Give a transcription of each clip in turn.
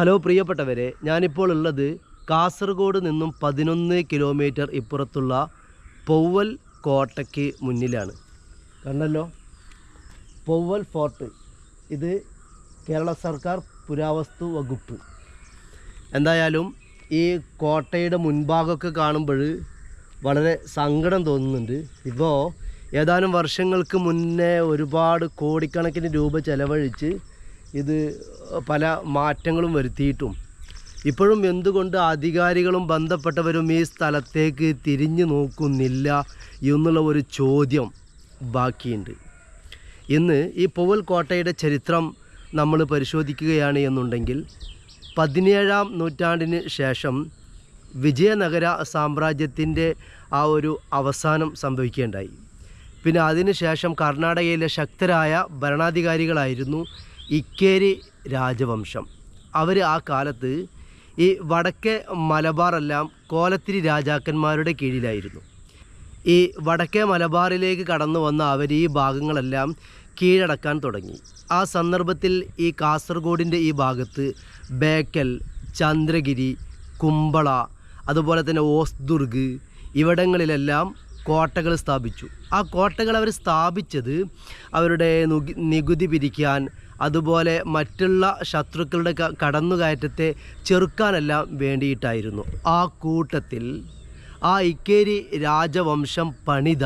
Hello പ്രിയപ്പെട്ടവരെ ഞാനിപ്പോൾ ഉള്ളത് കാസർഗോഡ് നിന്നും പതിനൊന്ന് കിലോമീറ്റർ ഇപ്പുറത്തുള്ള പൗവൽ കോട്ടയ്ക്ക് മുന്നിലാണ്. കണ്ടല്ലോ? പൗവൽ ഫോർട്ട്. ഇത് കേരള സർക്കാർ പുരാവസ്തു വകുപ്പ്. എന്തായാലും ഈ കോട്ടയുടെ മുൻഭാഗമൊക്കെ കാണുമ്പോൾ വളരെ സങ്കടം തോന്നുന്നുണ്ട്. ഇപ്പോൾ ഏതാനും വർഷങ്ങൾക്ക് മുന്നേ ഒരുപാട് കോടിക്കണക്കിന് രൂപ ചെലവഴിച്ച് ഇത് പല മാറ്റങ്ങളും വരുത്തിയിട്ടും. ഇപ്പോഴും എന്തുകൊണ്ട് അധികാരികളും ബന്ധപ്പെട്ടവരും ഈ സ്ഥലത്തേക്ക് തിരിഞ്ഞു നോക്കുന്നില്ല എന്നുള്ള ഒരു ചോദ്യം ബാക്കിയുണ്ട്. ഇന്ന് ഈ പൂവൽ കോട്ടയുടെ ചരിത്രം നമ്മൾ പരിശോധിക്കുകയാണ് എന്നുണ്ടെങ്കിൽ പതിനേഴാം നൂറ്റാണ്ടിന് ശേഷം വിജയനഗര സാമ്രാജ്യത്തിന്റെ ആ ഒരു അവസാനം സംഭവിക്കുകയുണ്ടായി. പിന്നെ അതിനുശേഷം കർണാടകയിലെ ശക്തരായ ഭരണാധികാരികളായിരുന്നു ഇക്കേരി രാജവംശം. അവർ ആ കാലത്ത് ഈ വടക്കേ മലബാറെല്ലാം കോലത്തിരി രാജാക്കന്മാരുടെ കീഴിലായിരുന്നു. ഈ വടക്കേ മലബാറിലേക്ക് കടന്നു വന്ന അവർ ഈ ഭാഗങ്ങളെല്ലാം കീഴടക്കാൻ തുടങ്ങി. ആ സന്ദർഭത്തിൽ ഈ കാസർഗോഡിന്റെ ഈ ഭാഗത്ത് ബേക്കൽ ചന്ദ്രഗിരി കുമ്പള അതുപോലെ തന്നെ ഓസ്ദുർഗ് ഇവിടങ്ങളിലെല്ലാം കോട്ടകൾ സ്ഥാപിച്ചു. ആ കോട്ടകൾ അവർ സ്ഥാപിച്ചത് അവരുടെ നുകി- നികുതി പിരിക്കാൻ അതുപോലെ മറ്റുള്ള ശത്രുക്കളുടെ കടന്നുകയറ്റത്തെ ചെറുക്കാനെല്ലാം വേണ്ടിയിട്ടായിരുന്നു. ആ കൂട്ടത്തിൽ ആ ഇക്കേരി രാജവംശം പണിത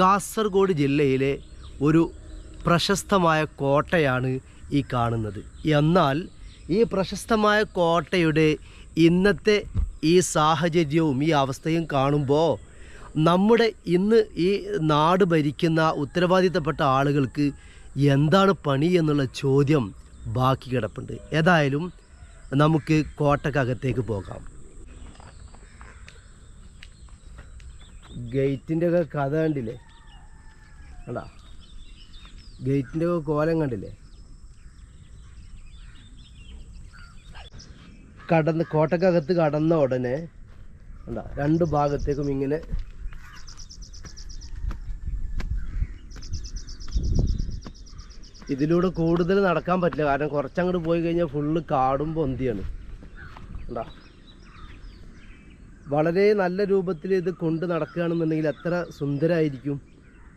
കാസർഗോഡ് ജില്ലയിലെ ഒരു പ്രശസ്തമായ കോട്ടയാണ് ഈ കാണുന്നത്. എന്നാൽ ഈ പ്രശസ്തമായ കോട്ടയുടെ ഇന്നത്തെ ഈ സാഹചര്യവും ഈ അവസ്ഥയും കാണുമ്പോൾ നമ്മുടെ ഇന്ന് ഈ നാട് ഭരിക്കുന്ന ഉത്തരവാദിത്തപ്പെട്ട ആളുകൾക്ക് എന്താണ് പണി എന്നുള്ള ചോദ്യം ബാക്കി കിടപ്പുണ്ട്. ഏതായാലും നമുക്ക് കോട്ടക്കകത്തേക്ക് പോകാം. ഗേറ്റിന്റെ ഒക്കെ കഥ കണ്ടില്ലേ? കണ്ടാ? ഗേറ്റിന്റെ ഒക്കെ കോലം കണ്ടില്ലേ? കടന്ന് കോട്ടക്കകത്ത് കടന്ന ഉടനെ കണ്ടാ? രണ്ട് ഭാഗത്തേക്കും ഇങ്ങനെ ഇതിലൂടെ കൂടുതൽ നടക്കാൻ പറ്റില്ല. കാരണം കുറച്ചങ്ങോട്ട് പോയി കഴിഞ്ഞാൽ ഫുള്ള് കാടും പൊന്തിയാണ്. കണ്ടോ? വളരെ നല്ല രൂപത്തിൽ ഇത് കൊണ്ട് നടക്കുകയാണെന്നുണ്ടെങ്കിൽ എത്ര സുന്ദരമായിരിക്കും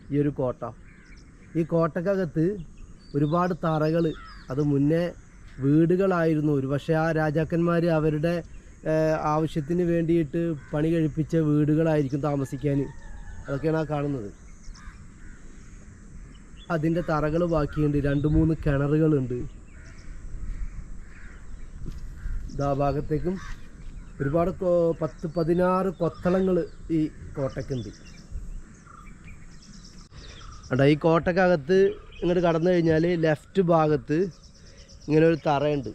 ഈ ഒരു കോട്ട. ഈ കോട്ടക്കകത്ത് ഒരുപാട് തറകൾ അത് മുന്നേ വീടുകളായിരുന്നു. ഒരു പക്ഷേ ആ രാജാക്കന്മാർ അവരുടെ ആവശ്യത്തിന് വേണ്ടിയിട്ട് പണി കഴിപ്പിച്ച വീടുകളായിരിക്കും താമസിക്കാൻ. അതൊക്കെയാണ് ആ കാണുന്നത്. അതിന്റെ തറകൾ ബാക്കിയുണ്ട് രണ്ട് മൂന്ന് കിണറുകളുണ്ട്. ഇതാ ഭാഗത്തേക്കും ഒരുപാട് പത്ത് പതിനാറ് കൊത്തളങ്ങൾ ഈ കോട്ടയ്ക്കുണ്ട്. അടാ ഈ കോട്ടക്കകത്ത് ഇങ്ങോട്ട് കടന്നു കഴിഞ്ഞാൽ ലെഫ്റ്റ് ഭാഗത്ത് ഇങ്ങനെ ഒരു തറയുണ്ട്.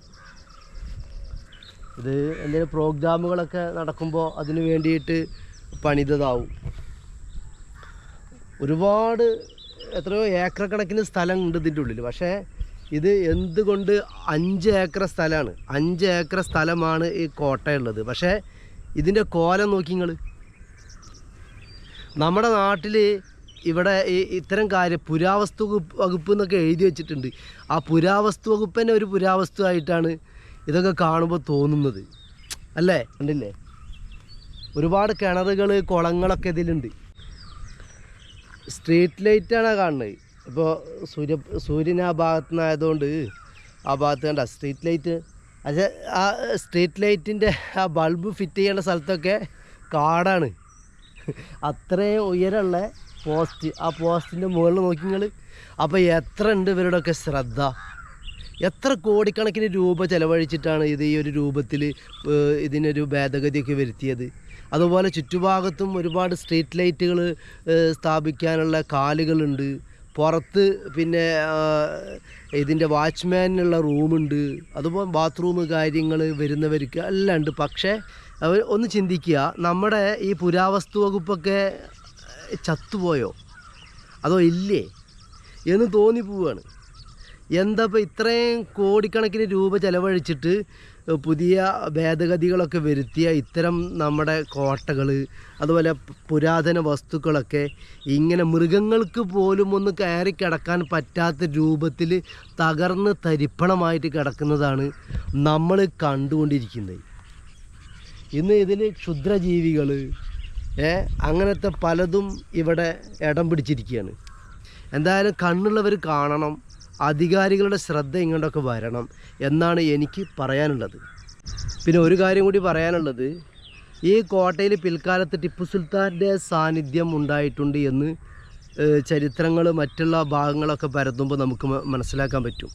ഇത് എന്തെങ്കിലും പ്രോഗ്രാമുകളൊക്കെ നടക്കുമ്പോൾ അതിന് വേണ്ടിയിട്ട് പണിതതാവും. ഒരുപാട് എത്രയോ ഏക്കർ കണക്കിന് സ്ഥലം ഉണ്ട് ഇതിന്റെ ഉള്ളിൽ. പക്ഷേ ഇത് എന്തുകൊണ്ട് അഞ്ച് ഏക്കർ സ്ഥലമാണ്? അഞ്ച് ഏക്കർ സ്ഥലമാണ് ഈ കോട്ടയുള്ളത്. പക്ഷേ ഇതിന്റെ കോലം നോക്കി നിങ്ങൾ നമ്മുടെ നാട്ടിൽ ഇവിടെ ഈ ഇത്തരം കാര്യം പുരാവസ്തു വകുപ്പ് എന്നൊക്കെ എഴുതി വെച്ചിട്ടുണ്ട്. ആ പുരാവസ്തു വകുപ്പ് തന്നെ ഒരു പുരാവസ്തു ആയിട്ടാണ് ഇതൊക്കെ കാണുമ്പോൾ തോന്നുന്നത്. അല്ലേ? കണ്ടില്ലേ? ഒരുപാട് കിണറുകൾ കുളങ്ങളൊക്കെ ഇതിലുണ്ട്. സ്ട്രീറ്റ് ലൈറ്റാണ് കാണുന്നത്. ഇപ്പോൾ സൂര്യ സൂര്യൻ ആ ഭാഗത്തു നിന്നായതുകൊണ്ട് ആ ഭാഗത്ത് കണ്ട സ്ട്രീറ്റ് ലൈറ്റ് അത് ആ സ്ട്രീറ്റ് ലൈറ്റിന്റെ ആ ബൾബ് ഫിറ്റ് ചെയ്യേണ്ട സ്ഥലത്തൊക്കെ കാടാണ്. അത്രയും ഉയരമുള്ള പോസ്റ്റ് ആ പോസ്റ്റിന്റെ മുകളിൽ നോക്കി നിങ്ങൾ അപ്പോൾ എത്ര ഉണ്ട് ഇവരുടെയൊക്കെ ശ്രദ്ധ? എത്ര കോടിക്കണക്കിന് രൂപ ചിലവഴിച്ചിട്ടാണ് ഇത് ഈ ഒരു രൂപത്തിൽ ഇതിനൊരു ഭേദഗതിയൊക്കെ വരുത്തിയത്? അതുപോലെ ചുറ്റുഭാഗത്തും ഒരുപാട് സ്ട്രീറ്റ് ലൈറ്റുകൾ സ്ഥാപിക്കാനുള്ള കാലുകളുണ്ട്. പുറത്ത് പിന്നെ ഇതിന്റെ വാച്ച്മാനുള്ള റൂമുണ്ട്. അതുപോലെ ബാത്റൂം കാര്യങ്ങൾ വരുന്നവർക്ക് എല്ലാം ഉണ്ട്. പക്ഷേ അവർ ഒന്ന് ചിന്തിക്കുക നമ്മുടെ ഈ പുരാവസ്തു വകുപ്പൊക്കെ ചത്തുപോയോ? അതോ ഇല്ലേ? എന്ന് തോന്നിപ്പോവാണ്. എന്താ ഇപ്പോൾ ഇത്രയും കോടിക്കണക്കിന് രൂപ ചെലവഴിച്ചിട്ട് പുതിയ ഭേദഗതികളൊക്കെ വരുത്തിയ ഇത്തരം നമ്മുടെ കോട്ടകൾ അതുപോലെ പുരാതന വസ്തുക്കളൊക്കെ ഇങ്ങനെ മൃഗങ്ങൾക്ക് പോലും ഒന്ന് കയറി കിടക്കാൻ പറ്റാത്ത രൂപത്തിൽ തകർന്ന് തരിപ്പണമായിട്ട് കിടക്കുന്നതാണ് നമ്മൾ കണ്ടുകൊണ്ടിരിക്കുന്നത്. ഇന്ന് ഇതിൽ ക്ഷുദ്രജീവികൾ അങ്ങനത്തെ പലതും ഇവിടെ ഇടം പിടിച്ചിരിക്കുകയാണ്. എന്തായാലും കണ്ണുള്ളവർ കാണണം. അധികാരികളുടെ ശ്രദ്ധ ഇങ്ങോട്ടൊക്കെ വരണം എന്നാണ് എനിക്ക് പറയാനുള്ളത്. പിന്നെ ഒരു കാര്യം കൂടി പറയാനുള്ളത്. ഈ കോട്ടയിൽ പിൽക്കാലത്ത് ടിപ്പു സുൽത്താന്റെ സാന്നിധ്യം ഉണ്ടായിട്ടുണ്ട് എന്ന് ചരിത്രങ്ങൾ മറ്റുള്ള ഭാഗങ്ങളൊക്കെ പരത്തുമ്പോൾ നമുക്ക് മനസ്സിലാക്കാൻ പറ്റും.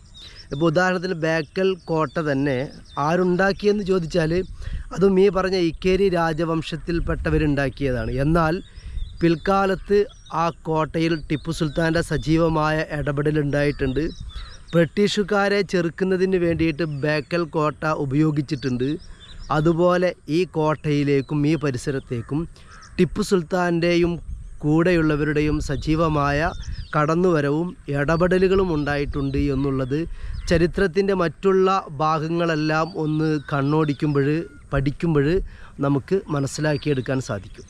ഇപ്പോൾ ഉദാഹരണത്തിന് ബേക്കൽ കോട്ട തന്നെ ആരുണ്ടാക്കിയെന്ന് ചോദിച്ചാൽ അതും ഈ പറഞ്ഞ ഇക്കേരി രാജവംശത്തിൽപ്പെട്ടവരുണ്ടാക്കിയതാണ്. എന്നാൽ പിൽക്കാലത്ത് ആ കോട്ടയിൽ ടിപ്പു സുൽത്താന്റെ സജീവമായ ഇടപെടലുണ്ടായിട്ടുണ്ട്. ബ്രിട്ടീഷുകാരെ ചെറുക്കുന്നതിന് വേണ്ടിയിട്ട് ബേക്കൽ കോട്ട ഉപയോഗിച്ചിട്ടുണ്ട്. അതുപോലെ ഈ കോട്ടയിലേക്കും ഈ പരിസരത്തേക്കും ടിപ്പു സുൽത്താന്റെയും കൂടെയുള്ളവരുടെയും സജീവമായ കടന്നുവരവും ഇടപെടലുകളും ഉണ്ടായിട്ടുണ്ട് എന്നുള്ളത് ചരിത്രത്തിന്റെ മറ്റുള്ള ഭാഗങ്ങളെല്ലാം ഒന്ന് കണ്ണോടിക്കുമ്പോൾ പഠിക്കുമ്പോൾ നമുക്ക് മനസ്സിലാക്കിയെടുക്കാൻ സാധിക്കും.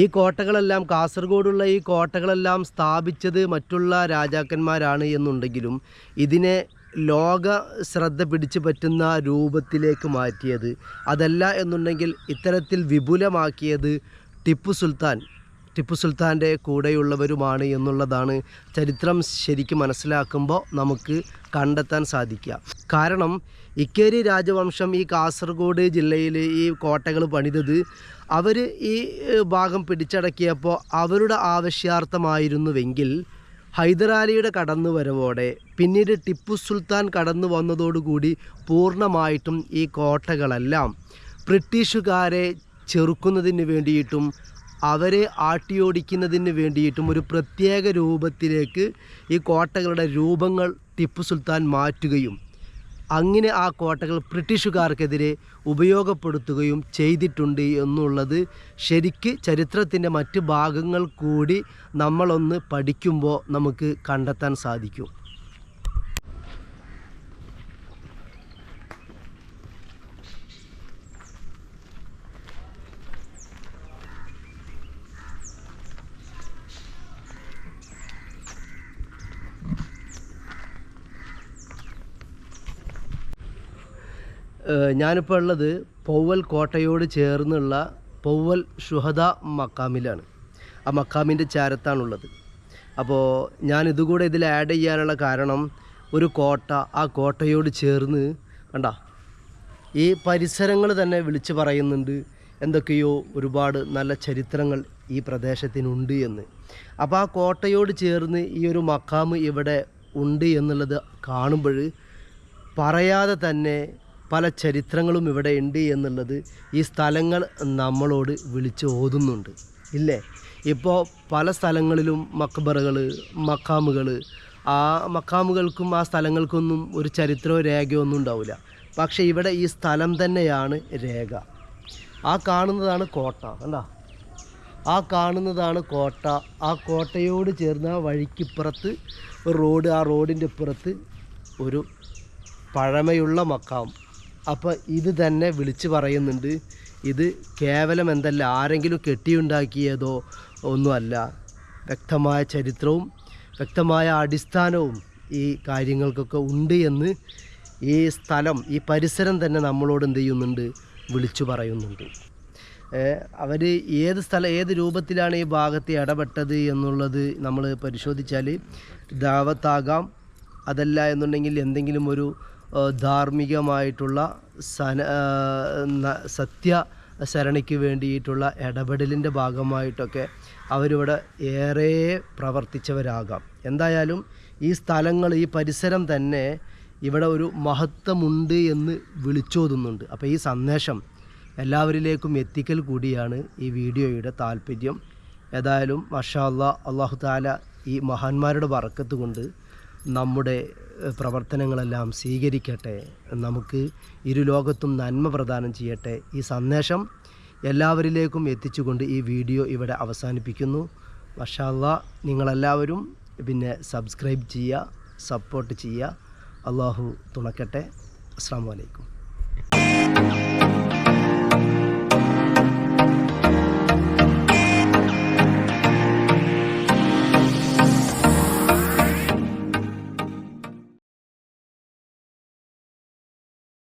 ഈ കോട്ടകളെല്ലാം കാസർഗോഡുള്ള ഈ കോട്ടകളെല്ലാം സ്ഥാപിച്ചത് മറ്റുള്ള രാജാക്കന്മാരാണ് എന്നുണ്ടെങ്കിലും ഇതിനെ ലോക ശ്രദ്ധ പിടിച്ചു പറ്റുന്ന രൂപത്തിലേക്ക് മാറ്റിയത്. അതല്ല എന്നുണ്ടെങ്കിൽ ഇത്തരത്തിൽ വിപുലമാക്കിയത് ടിപ്പു സുൽത്താൻ. ടിപ്പു സുൽത്താന്റെ കൂടെയുള്ളവരുമാണ് എന്നുള്ളതാണ് ചരിത്രം ശരിക്കും മനസ്സിലാക്കുമ്പോൾ നമുക്ക് കണ്ടെത്താൻ സാധിക്കുക. കാരണം ഇക്കേരി രാജവംശം ഈ കാസർഗോഡ് ജില്ലയിൽ ഈ കോട്ടകൾ പണിതത് അവർ ഈ ഭാഗം പിടിച്ചടക്കിയപ്പോൾ അവരുടെ ആവശ്യാർത്ഥമായിരുന്നുവെങ്കിൽ ഹൈദരാലിയുടെ കടന്നു വരവോടെ പിന്നീട് ടിപ്പു സുൽത്താൻ കടന്നു വന്നതോടുകൂടി പൂർണമായിട്ടും ഈ കോട്ടകളെല്ലാം ബ്രിട്ടീഷുകാരെ ചെറുക്കുന്നതിന് വേണ്ടിയിട്ടും അവരെ ആട്ടിയോടിക്കുന്നതിന് വേണ്ടിയിട്ടും ഒരു പ്രത്യേക രൂപത്തിലേക്ക് ഈ കോട്ടകളുടെ രൂപങ്ങൾ ടിപ്പു സുൽത്താൻ മാറ്റുകയും അങ്ങനെ ആ കോട്ടകൾ ബ്രിട്ടീഷുകാർക്കെതിരെ ഉപയോഗപ്പെടുത്തുകയും ചെയ്തിട്ടുണ്ട് എന്നുള്ളത് ശരിക്ക് ചരിത്രത്തിന്റെ മറ്റ് ഭാഗങ്ങൾ കൂടി നമ്മളൊന്ന് പഠിക്കുമ്പോൾ നമുക്ക് കണ്ടെത്താൻ സാധിക്കും. ഞാനിപ്പോൾ ഉള്ളത് പൗവൽ കോട്ടയോട് ചേർന്നുള്ള പൗവൽ ഷുഹദ മക്കാമിലാണ്. ആ മക്കാമിന്റെ ചാരത്താണുള്ളത്. അപ്പോൾ ഞാൻ ഇതുകൂടെ ഇതിൽ ആഡ് ചെയ്യാനുള്ള കാരണം ഒരു കോട്ട ആ കോട്ടയോട് ചേർന്ന് കണ്ട ഈ പരിസരങ്ങൾ തന്നെ വിളിച്ചു പറയുന്നുണ്ട് എന്തൊക്കെയോ ഒരുപാട് നല്ല ചരിത്രങ്ങൾ ഈ പ്രദേശത്തിനുണ്ട് എന്ന്. അപ്പോൾ ആ കോട്ടയോട് ചേർന്ന് ഈ ഒരു മക്കാമ് ഇവിടെ ഉണ്ട് എന്നുള്ളത് കാണുമ്പോൾ പറയാതെ തന്നെ പല ചരിത്രങ്ങളും ഇവിടെ ഉണ്ട് എന്നുള്ളത് ഈ സ്ഥലങ്ങൾ നമ്മളോട് വിളിച്ച് ഓതുന്നുണ്ട്. ഇല്ലേ? ഇപ്പോൾ പല സ്ഥലങ്ങളിലും മക്ബറകൾ മക്കാമുകൾ ആ മക്കാമുകൾക്കും ആ സ്ഥലങ്ങൾക്കൊന്നും ഒരു ചരിത്രമോ രേഖയോ ഒന്നും ഉണ്ടാവില്ല. പക്ഷേ ഇവിടെ ഈ സ്ഥലം തന്നെയാണ് രേഖ. ആ കാണുന്നതാണ് കോട്ട അല്ല ആ കാണുന്നതാണ് കോട്ട. ആ കോട്ടയോട് ചേർന്ന ആ വഴിക്കിപ്പുറത്ത് ഒരു റോഡ് ആ റോഡിന്റെ ഇപ്പുറത്ത് ഒരു പഴമയുള്ള മക്കാം അപ്പോൾ ഇത് തന്നെ വിളിച്ച് പറയുന്നുണ്ട്. ഇത് കേവലം എന്തല്ല ആരെങ്കിലും കെട്ടിയുണ്ടാക്കിയതോ ഒന്നുമല്ല. വ്യക്തമായ ചരിത്രവും വ്യക്തമായ അടിസ്ഥാനവും ഈ കാര്യങ്ങൾക്കൊക്കെ ഉണ്ട് എന്ന് ഈ സ്ഥലം ഈ പരിസരം തന്നെ നമ്മളോട് എന്ത് ചെയ്യുന്നുണ്ട്? വിളിച്ചു പറയുന്നുണ്ട്. അവർ ഏത് സ്ഥലം ഏത് രൂപത്തിലാണ് ഈ ഭാഗത്ത് ഇടപെട്ടത് എന്നുള്ളത് നമ്മൾ പരിശോധിച്ചാൽ ദാവത്താകാം. അതല്ല എന്നുണ്ടെങ്കിൽ എന്തെങ്കിലും ഒരു ധാർമ്മികമായിട്ടുള്ള സന സത്യ ശരണിക്ക് വേണ്ടിയിട്ടുള്ള ഇടപെടലിന്റെ ഭാഗമായിട്ടൊക്കെ അവരിവിടെ ഏറെ പ്രവർത്തിച്ചവരാകാം. എന്തായാലും ഈ സ്ഥലങ്ങൾ ഈ പരിസരം തന്നെ ഇവിടെ ഒരു മഹത്വമുണ്ട് എന്ന് വിളിച്ചോതുന്നുണ്ട്. അപ്പോൾ ഈ സന്ദേശം എല്ലാവരിലേക്കും എത്തിക്കൽ കൂടിയാണ് ഈ വീഡിയോയുടെ താല്പര്യം. ഏതായാലും മഷാ അള്ളാഹ് അള്ളാഹു താല ഈ മഹാന്മാരുടെ വറക്കത്ത് കൊണ്ട് നമ്മുടെ പ്രവർത്തനങ്ങളെല്ലാം സ്വീകരിക്കട്ടെ. നമുക്ക് ഇരുലോകത്തും നന്മ പ്രദാനം ചെയ്യട്ടെ. ഈ സന്ദേശം എല്ലാവരിലേക്കും എത്തിച്ചുകൊണ്ട് ഈ വീഡിയോ ഇവിടെ അവസാനിപ്പിക്കുന്നു. മഷാ അല്ലാ നിങ്ങളെല്ലാവരും പിന്നെ സബ്സ്ക്രൈബ് ചെയ്യുക സപ്പോർട്ട് ചെയ്യുക. അള്ളാഹു തുണക്കട്ടെ. അസ്സാം വലൈക്കും